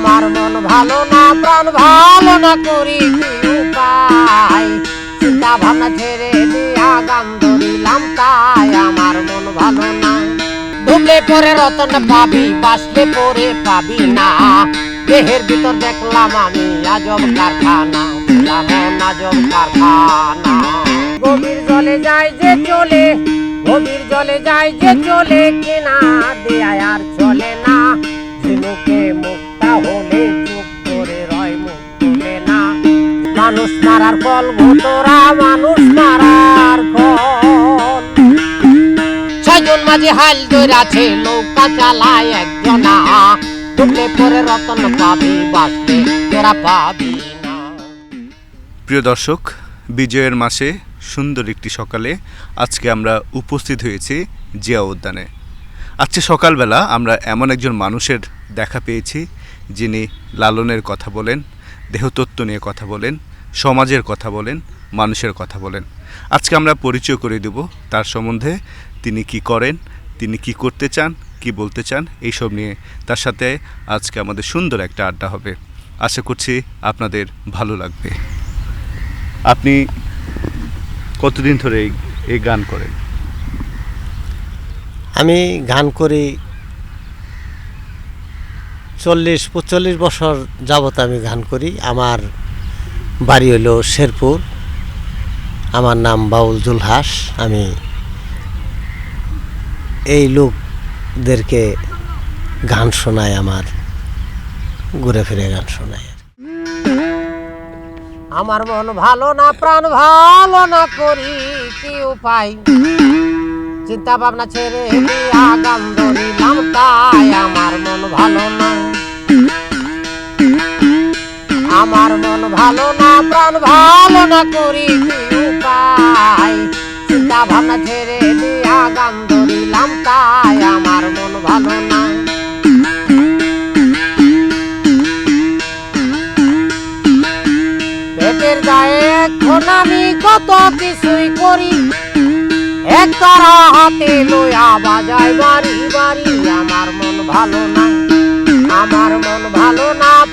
আমার মন ভালো না, প্রাণ ভালো না করি চিন্তা ভাবনা ছেড়ে দিয়া গান ধরিলাম তাই আমার মন ভালো না। ডুবলে পরে রতন পাবি বাসলে পরে পাবি না। দেহের ভিতর দেখলাম আমি আজব কারখানা, বললাম আজব কারখানা। গভীর জলে যায় যে চলে, গভীর জলে যায় যে চলে, কিনা দেয়া মারার ফল ভূতরা মানুষ মারার ছয়জন মাঝে হাল দৈরাছে নৌকা চালায় একজনা। ডুবলে পরে রতন পাবি বাঁচলে তোরা পাবি প্রিয় দর্শক, বিজয়ের মাসে সুন্দর একটি সকালে আজকে আমরা উপস্থিত হয়েছি জিয়া উদ্যানে। আজকে সকালবেলা আমরা এমন একজন মানুষের দেখা পেয়েছি, যিনি লালনের কথা বলেন, দেহতত্ত্ব নিয়ে কথা বলেন সমাজের কথা বলেন, মানুষের কথা বলেন। আজকে আমরা পরিচয় করে দেব তার সম্বন্ধে, তিনি কি করেন, তিনি কি করতে চান, কি বলতে চান, এইসব নিয়ে। তার সাথে আজকে আমাদের সুন্দর একটা আড্ডা হবে। আশা করছি আপনাদের ভালো লাগবে। আপনি কতদিন ধরে এই গান করেন? আমি গান করি চল্লিশ পঁচল্লিশ বছর যাবত আমি গান করি। আমার বাড়ি হলো শেরপুর। আমার নাম বাউল জুলহাস। আমি এই লোকদেরকে গান শোনায়, আমার ঘুরে ফিরে গান শোনায়। আমার মন ভালো না, প্রাণ ভালো না করি, কি উপায়? চিন্তা ভাবনা ছেড়ে দিয়া ধরিলাম, তাই আমার মন ভালো না আমার মন ভালো না, প্রাণ ভালো না করি উপায় চিন্তা ভাবনা ছেড়ে দিয়া গান ধরিলাম তাই আমার মন ভালো না। পেটের গায়ে এখন আমি কত কিছুই করি। হাতে লইয়া বাজায় বাড়ি বাড়ি, আমার মন ভালো না, আমার মন ভালো না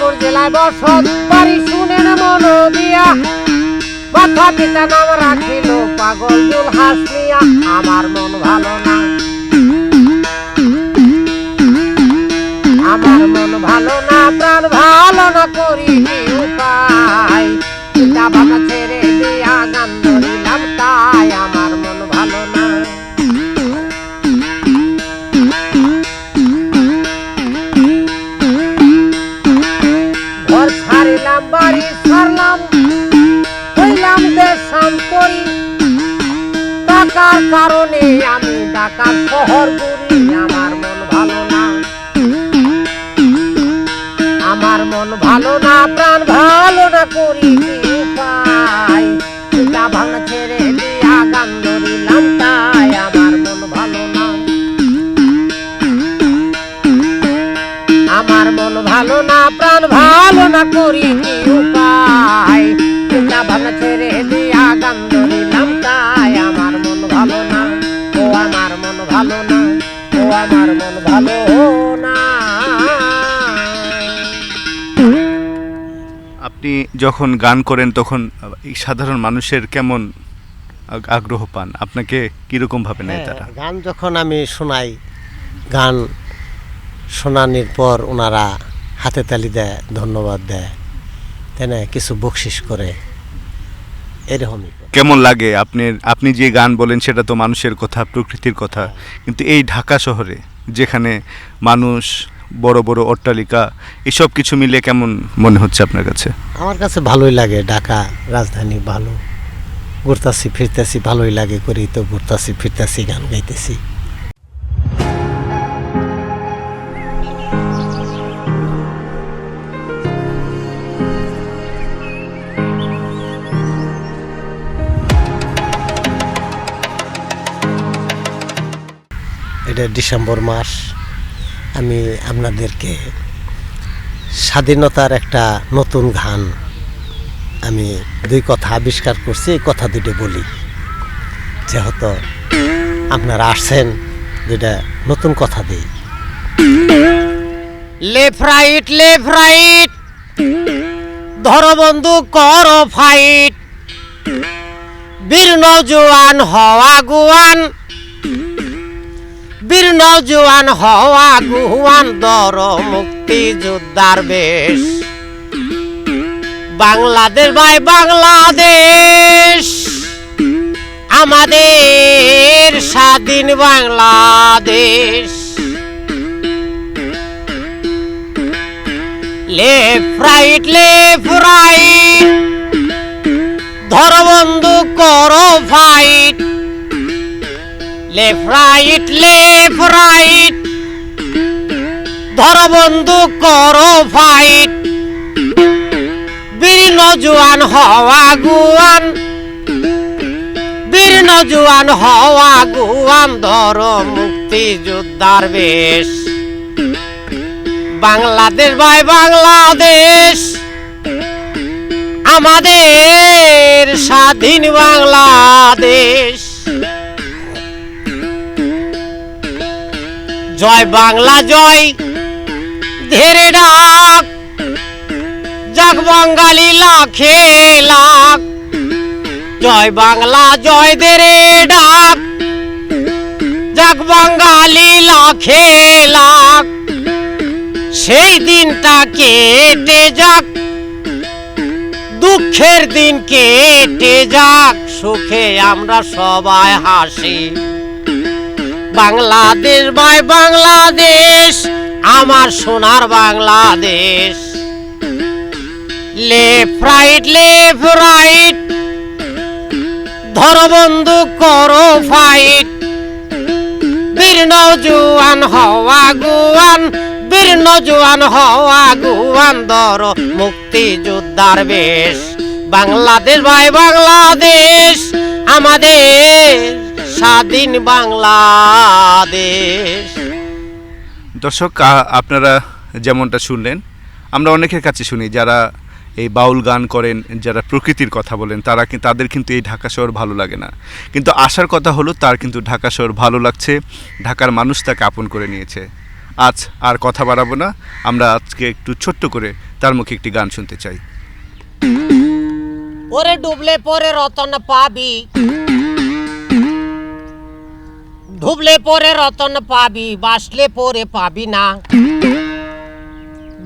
শেরপুর জেলায় বসত, বাড়ি শুনেন মন দিয়া মাথা পিতা নাম রাখিল, পাগল দুল হাসিয়া আমার মন ভালো না আমার মন ভালো না, প্রাণ ভালো না করি উপায়। পিতা ভাবনা বাড়ি ছাড়লাম, হইলাম দেশাম করি টাকার কারণে আমি ঢাকার শহর ঘুরি আমার মন ভালো না। আমার মন ভালো না। ভালো না প্রাণ ভালো না করি কি উপায়? চিন্তা ভাঙা ছেড়ে দিয়া গান ধরিলাম তাই আমার মন ভালো না। ও আমার মন ভালো না ও আমার মন ভালো না। আপনি যখন গান করেন তখন এই সাধারণ মানুষের কেমন আগ- আগ্রহ পান? আপনাকে কীরকমভাবে নেয় তারা? হ্যাঁ, গান যখন আমি শোনাই গান শোনানির পর ওনারা হাতে তালি দেয় ধন্যবাদ দেয়। তাই না কিছু বকশিস করে। এরকমই। কেমন লাগে? আপনি আপনি যে গান বলেন সেটা তো মানুষের কথা প্রকৃতির কথা। কিন্তু এই ঢাকা শহরে যেখানে মানুষ বড় বড় অট্টালিকা এসব কিছু মিলে কেমন মনে হচ্ছে আপনার কাছে? আমার কাছে ভালোই লাগে। ঢাকা রাজধানী ভালো। ঘুরতাছি ফিরতাছি ভালোই লাগে করি। তো ঘুরতাছি ফিরতাছি গান গাইতেছি। ডিসেম্বর মাস, আমি আপনাদেরকে স্বাধীনতার একটা নতুন গান আমি দুই কথা আবিষ্কার করছি, এই কথা দুটো বলি। যেহেতু আপনারা আসছেন, দুইটা নতুন কথা দিই। Left right left right. ধরো বন্ধু, করো ফাইট বীর নৌজওয়ান হওয়া গুয়ান। বীর নৌজওয়ান হওয়া গুয়ান দর মুক্তি যোদ্ধার বেশ। বাংলাদেশ, ভাই বাংলাদেশ, আমাদের স্বাধীন Bangladesh. Left right left right ধর বন্ধু করো fight left right left right. ধর বন্ধু করো ফাইট বীর নজওয়ান হওয়া গুয়ান। বীর নজওয়ান হওয়া গুয়ান, ধর মুক্তি যোদ্ধার বেশ। বাংলাদেশ ভাই, বাংলাদেশ। আমাদের স্বাধীন বাংলাদেশ। জয় বাংলা, জয় ধেরে ডাক। যাক বাঙালি লাখে লাখ। জয় বাংলা, জয় ধেরে ডাক। যাক বাঙালি লাখে লাখ। সেই দিনটা কেটে যাক। দুঃখের দিন কেটে যাক। সুখে আমরা সবাই হাসি। বাংলাদেশ, ভাই বাংলাদেশ, আমার সোনার Bangladesh. Left right left right ধর বন্ধু করো ফাইট বীর নজওয়ান হওয়া গুয়ান, বীর নজওয়ান হওয়া গুয়ান দর মুক্তি যোদ্ধার বেশ। বাংলাদেশ, ভাই বাংলাদেশ, আমাদের স্বাধীন বাংলাদেশ। দর্শক আপনারা যেমনটা শুনলেন আমরা অনেকের কাছে শুনি যারা এই বাউল গান করেন যারা প্রকৃতির কথা বলেন তারা তাদের কিন্তু এই ঢাকা শহর ভালো লাগে না। কিন্তু আসার কথা হলো তার কিন্তু ঢাকা শহর ভালো লাগছে ঢাকার মানুষ তাকে আপন করে নিয়েছে। আজ আর কথা বাড়াবো না আমরা আজকে একটু ছোট্ট করে তার মুখে একটি গান শুনতে চাই। ওরে ডুবলে পরে রতন পাবি। ডুবলে পরে রতন পাবি, বাসলে পরে পাবি না।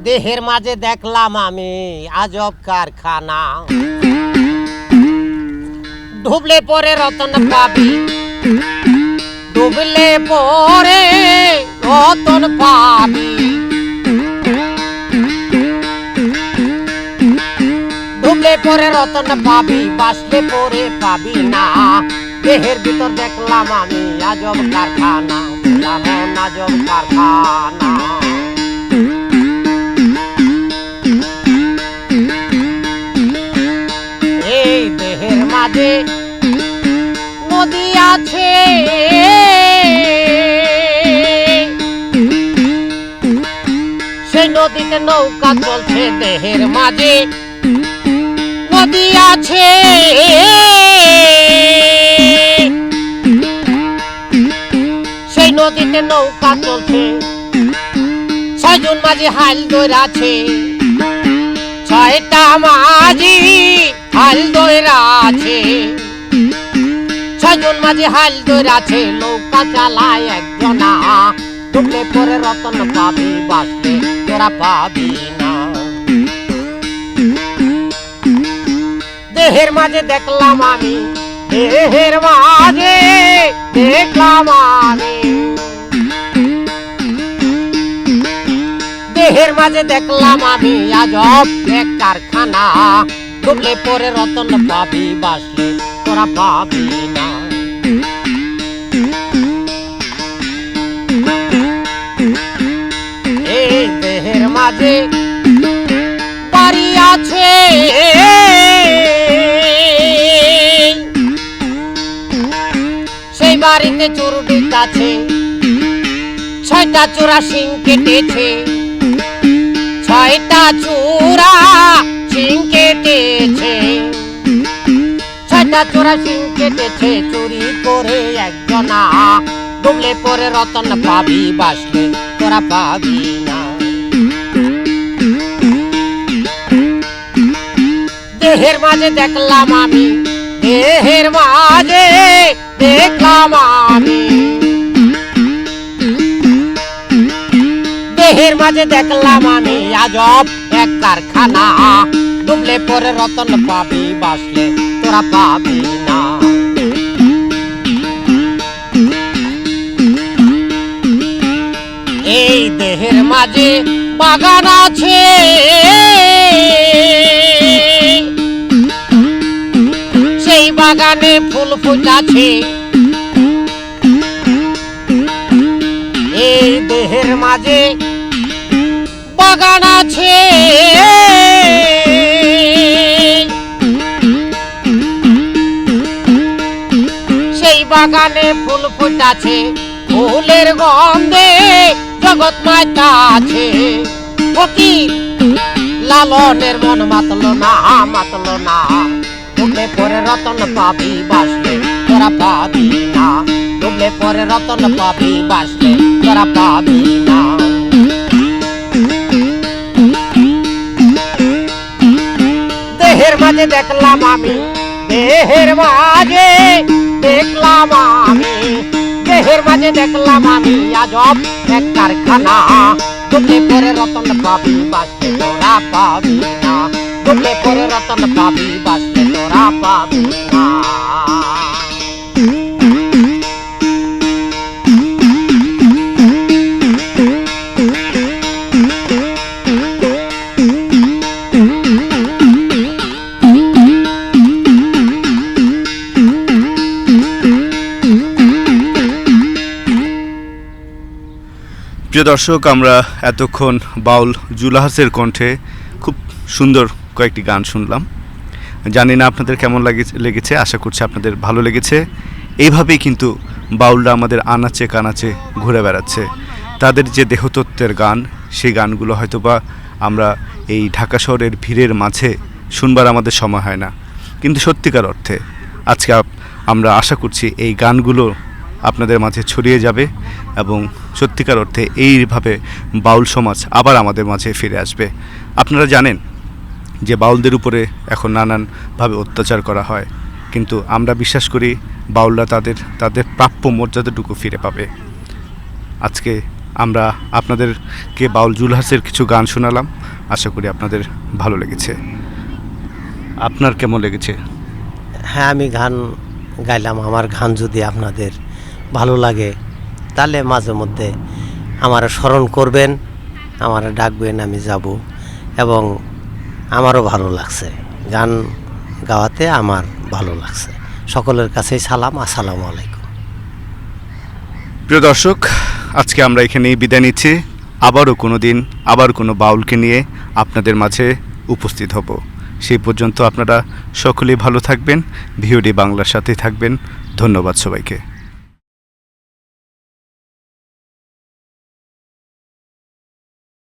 দেহের মাঝে দেখলাম আমি আজব কারখানা। ডুবলে পরে রতন পাবি ডুবলে পরে রতন পাবি। ডুবলে পরে রতন পাবি, বাসলে পরে পাবি না। দেহের ভিতর দেখলাম আমি আজব কারখানা এমন আজব কারখানা। এই দেহের মাঝে নদী আছে। সেই নদীতে নৌকা চলছে, দেহের মাঝে নদী আছে। নদীতে নৌকা চলছে। ছয়জন মাঝে হাল আছে ছয়টা মাঝি হাল আছে ছয়জন মাঝে হাল আছে নৌকা চালায় একজনা। ডুবলে পরে রতন পাবি বাসলে তোরা পাবি না। দেহের মাঝে দেখলাম আমি, দেহের মাঝে দেখলাম আমি। মাঝে দেখলাম আমি আজব এক কারখানা। ডুবলে পরে রতন পাবি বাসলে, তোরা পাবি না। দেহের মাঝে বাড়ি আছে। সেই বাড়িতে চুরুটি আছে ছয়টা চোরা সিং কেটেছে। ছয়টা চূড়া শিং কেটেছে ছয়টা চূড়া শিং কেটেছে চুরি করে একজনা ডুবলে পরে রতন পাবি বাসলে, তোরা পাবি না। দেহের মাঝে দেখলাম আমি, দেহের মাঝে দেখলাম আমি। দেহের মাঝে দেখলাম আমি আজব এক কারখানা। ডুবলে পরে রতন পাবি বাসলে, তোরা পাবি না। এই দেহের মাঝে বাগান আছে। সেই বাগানে ফুল ফুটাছে। এই দেহের মাঝে বাগান আছে। সেই বাগানে ফুল ফুটাছে, ফুলের গন্ধে জগৎ মাতা আছে। ফকির লালনের মন মাতলো না মাতলো না। ডুবলে পরে রতন পাবি বাসলে তোরা পাবি না। ডুবলে পরে রতন পাবি বাসলে তোরা পাবি না। মাঝে দেখলাম আমি দেহের মাঝে দেখলাম আমি দেহের মাঝে দেখলাম আমি আজব এক কারখানা ডুবলে পরে রতন পাবি বাসলে তোরা পাবি না ডুবলে পরে রতন পাবি বাসলে তোরা পাবি না প্রিয় দর্শক, আমরা এতক্ষণ বাউল জুলাহাসের কণ্ঠে খুব সুন্দর কয়েকটি গান শুনলাম। জানি না আপনাদের কেমন লাগে লেগেছে, আশা করছি আপনাদের ভালো লেগেছে। এইভাবেই কিন্তু বাউলরা আমাদের আনাচে কানাচে ঘুরে বেড়াচ্ছে। তাদের যে দেহতত্ত্বের গান, সেই গানগুলো হয়তো বা আমরা এই ঢাকা শহরের ভিড়ের মাঝে শুনবার আমাদের সময় হয় না। কিন্তু সত্যিকার অর্থে আজকে আমরা আশা করছি এই গানগুলো আপনাদের মাঝে ছড়িয়ে যাবে। এবং সত্যিকার অর্থে এইভাবে বাউল সমাজ আবার আমাদের মাঝে ফিরে আসবে। আপনারা জানেন যে বাউলদের উপরে এখন নানানভাবে অত্যাচার করা হয়। কিন্তু আমরা বিশ্বাস করি বাউলরা তাদের তাদের প্রাপ্য মর্যাদাটুকু ফিরে পাবে। আজকে আমরা আপনাদেরকে বাউল জুলহাসের কিছু গান শোনালাম। আশা করি আপনাদের ভালো লেগেছে। আপনার কেমন লেগেছে? হ্যাঁ আমি গান গাইলাম। আমার গান যদি আপনাদের ভালো লাগে তাহলে মাঝে মধ্যে আমার স্মরণ করবেন, আমার ডাকবেন, আমি যাব। এবং আমারও ভালো লাগছে। গান গাওয়াতে আমার ভালো লাগছে। সকলের কাছেই সালাম, আসসালামু আলাইকুম। প্রিয় দর্শক, আজকে আমরা এখানেই বিদায় নিচ্ছি। আবারও কোনো দিন আবার কোনো বাউলকে নিয়ে আপনাদের মাঝে উপস্থিত হব। সেই পর্যন্ত আপনারা সকলেই ভালো থাকবেন। ভিওডি বাংলার সাথেই থাকবেন। ধন্যবাদ সবাইকে।